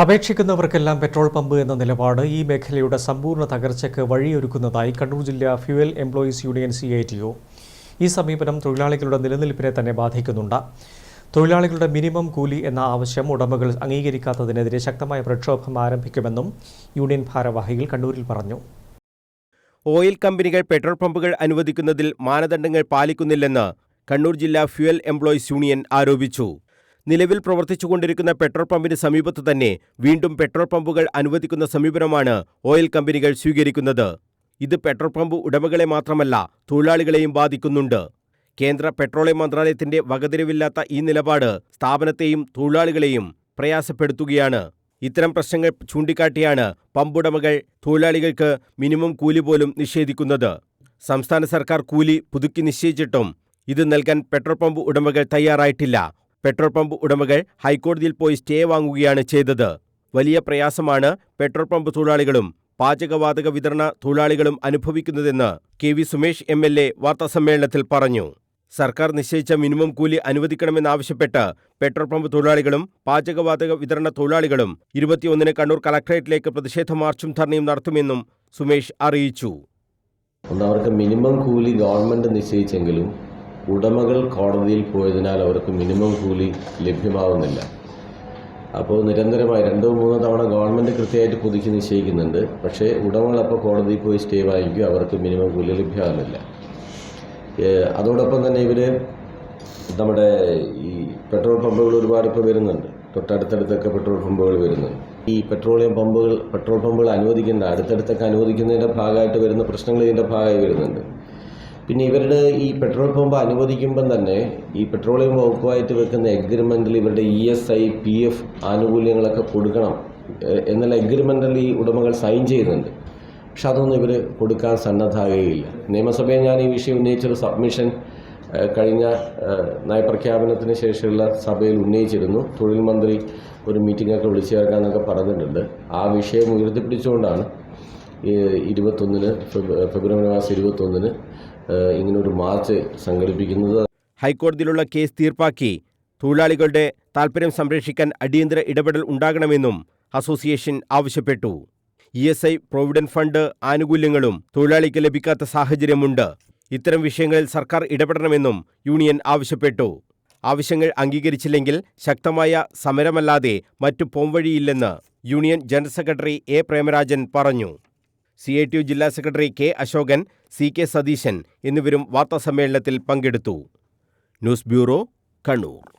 അപേക്ഷിക്കുന്നവർക്കെല്ലാം petrol pump എന്ന നിലപാട് ഈ മേഖലയുടെ സമ്പൂർണ തകർച്ചയ്ക്ക് വഴിയൊരുക്കുന്നതായി കണ്ണൂർ ജില്ലാ fuel employees union C I T O. ഈ സമീപനം തൊഴിലാളികളുടെ നിലനിൽപ്പിനെ തന്നെ ബാധിക്കുന്നുണ്ട്. തൊഴിലാളികളുടെ മിനിമം കൂലി എന്ന ആവശ്യം ഉടമകൾ അംഗീകരിക്കാത്തതിനെതിരെ ശക്തമായ പ്രക്ഷോഭം ആരംഭിക്കുമെന്നും യൂണിയൻ ഭാരവാഹികൾ കണ്ണൂരിൽ പറഞ്ഞു. ഓയിൽ കമ്പനികൾ പെട്രോൾ പമ്പുകൾ അനുവദിക്കുന്നതിൽ മാനദണ്ഡങ്ങൾ പാലിക്കുന്നില്ലെന്ന് കണ്ണൂർ ജില്ലാ ഫ്യുവൽ എംപ്ലോയീസ് യൂണിയൻ ആരോപിച്ചു. നിലവിൽ പ്രവർത്തിച്ചുകൊണ്ടിരിക്കുന്ന പെട്രോൾ പമ്പിന് സമീപത്തു തന്നെ വീണ്ടും പെട്രോൾ പമ്പുകൾ അനുവദിക്കുന്ന സമീപനമാണ് ഓയിൽ കമ്പനികൾ സ്വീകരിക്കുന്നത്. ഇത് പെട്രോൾ പമ്പ് ഉടമകളെ മാത്രമല്ല തൊഴിലാളികളെയും ബാധിക്കുന്നുണ്ട്. കേന്ദ്ര പെട്രോളിയം മന്ത്രാലയത്തിന്റെ വകതിരിവില്ലാത്ത ഈ നിലപാട് സ്ഥാപനത്തെയും തൊഴിലാളികളെയും പ്രയാസപ്പെടുത്തുകയാണ്. ഇത്തരം പ്രശ്നങ്ങൾ ചൂണ്ടിക്കാട്ടിയാണ് പമ്പുടമകൾ തൊഴിലാളികൾക്ക് മിനിമം കൂലി പോലും നിഷേധിക്കുന്നത്. സംസ്ഥാന സർക്കാർ കൂലി പുതുക്കി നിശ്ചയിച്ചിട്ടും ഇത് നൽകാൻ പെട്രോൾ പമ്പ് ഉടമകൾ തയ്യാറായിട്ടില്ല. പെട്രോൾ പമ്പ് ഉടമകൾ ഹൈക്കോടതിയിൽ പോയി സ്റ്റേ വാങ്ങുകയാണ് ചെയ്തത്. വലിയ പ്രയാസമാണ് പെട്രോൾ പമ്പ് തൊഴിലാളികളും പാചകവാതക വിതരണ തൊഴിലാളികളും അനുഭവിക്കുന്നതെന്ന് K V Sumesh M L A വാർത്താസമ്മേളനത്തിൽ പറഞ്ഞു. സർക്കാർ നിശ്ചയിച്ച മിനിമം കൂലി അനുവദിക്കണമെന്നാവശ്യപ്പെട്ട് പെട്രോൾ പമ്പ് തൊഴിലാളികളും പാചകവാതക വിതരണ തൊഴിലാളികളും ഇരുപത്തിയൊന്നിന് കണ്ണൂർ കളക്ടറേറ്റിലേക്ക് പ്രതിഷേധ മാർച്ചും ധർണയും നടത്തുമെന്നും സുമേഷ് അറിയിച്ചു. അവർക്ക് മിനിമം കൂലി ഗവൺമെന്റ് നിശ്ചയിച്ചെങ്കിലും ഉടമകൾ കോടതിയിൽ പോയതിനാൽ അവർക്ക് മിനിമം കൂലി ലഭ്യമാവുന്നില്ല. അപ്പോൾ നിരന്തരമായി രണ്ടോ മൂന്നോ തവണ ഗവൺമെന്റ് കൃത്യമായിട്ട് പുതുക്കി നിശ്ചയിക്കുന്നുണ്ട്. പക്ഷേ ഉടമകൾ അപ്പോൾ കോടതിയിൽ പോയി സ്റ്റേ വാങ്ങിക്കും അവർക്ക് മിനിമം കൂലി ലഭ്യമാകുന്നില്ല. അതോടൊപ്പം തന്നെ ഇവർ നമ്മുടെ ഈ പെട്രോൾ പമ്പുകൾ ഒരുപാട് ഇപ്പോൾ വരുന്നുണ്ട്. തൊട്ടടുത്തടുത്തൊക്കെ പെട്രോൾ പമ്പുകൾ വരുന്നുണ്ട്. ഈ പെട്രോളിയം പമ്പുകൾ പെട്രോൾ പമ്പുകൾ അനുവദിക്കേണ്ട അടുത്തടുത്തൊക്കെ അനുവദിക്കുന്നതിന്റെ ഭാഗമായിട്ട് വരുന്ന പ്രശ്നങ്ങൾ ഇതിന്റെ ഭാഗമായി വരുന്നുണ്ട്. പിന്നെ ഇവരുടെ ഈ പെട്രോൾ പമ്പ് അനുവദിക്കുമ്പം തന്നെ ഈ പെട്രോളിയം വകുപ്പുമായിട്ട് വെക്കുന്ന എഗ്രിമെന്റിൽ ഇവരുടെ E S I P F ആനുകൂല്യങ്ങളൊക്കെ കൊടുക്കണം. എന്നുള്ള എഗ്രിമെന്റിൽ ഈ ഉടമകൾ സൈൻ ചെയ്യുന്നുണ്ട്. പക്ഷെ അതൊന്നും ഇവർ കൊടുക്കാൻ സന്നദ്ധാകുകയില്ല നിയമസഭയിൽ ഞാൻ ഈ വിഷയം ഉന്നയിച്ചൊരു സബ്മിഷൻ കഴിഞ്ഞ നയപ്രഖ്യാപനത്തിന് ശേഷമുള്ള സഭയിൽ ഉന്നയിച്ചിരുന്നു. തൊഴിൽ മന്ത്രി ഒരു മീറ്റിംഗൊക്കെ വിളിച്ചു ചേർക്കാമെന്നൊക്കെ പറഞ്ഞിട്ടുണ്ട്. ആ വിഷയം ഉയർത്തിപ്പിടിച്ചുകൊണ്ടാണ് ഇരുപത്തൊന്നിന് ഫെബ്- ഫെബ്രുവരി മാസം ഇരുപത്തൊന്നിന് ഇങ്ങനൊരു മാർച്ച് സംഘടിപ്പിക്കുന്നത്. ഹൈക്കോടതിയിലുള്ള കേസ് തീർപ്പാക്കി. തൊഴിലാളികളുടെ താൽപ്പര്യം സംരക്ഷിക്കാൻ അടിയന്തര ഇടപെടൽ ഉണ്ടാകണമെന്നും അസോസിയേഷൻ ആവശ്യപ്പെട്ടു. E S I provident fund ആനുകൂല്യങ്ങളും തൊഴിലാളിക്ക് ലഭിക്കാത്ത സാഹചര്യമുണ്ട്. ഇത്തരം വിഷയങ്ങളിൽ സർക്കാർ ഇടപെടണമെന്നും യൂണിയൻ ആവശ്യപ്പെട്ടു. ആവശ്യങ്ങൾ അംഗീകരിച്ചില്ലെങ്കിൽ ശക്തമായ സമരമല്ലാതെ മറ്റു പോംവഴിയില്ലെന്ന് union general secretary A Premarajan പറഞ്ഞു. സി ഐ ടി യു ജില്ലാ secretary K Ashokan C K Satheesan എന്നിവരും വാർത്താസമ്മേളനത്തിൽ പങ്കെടുത്തു. News bureau Kannur.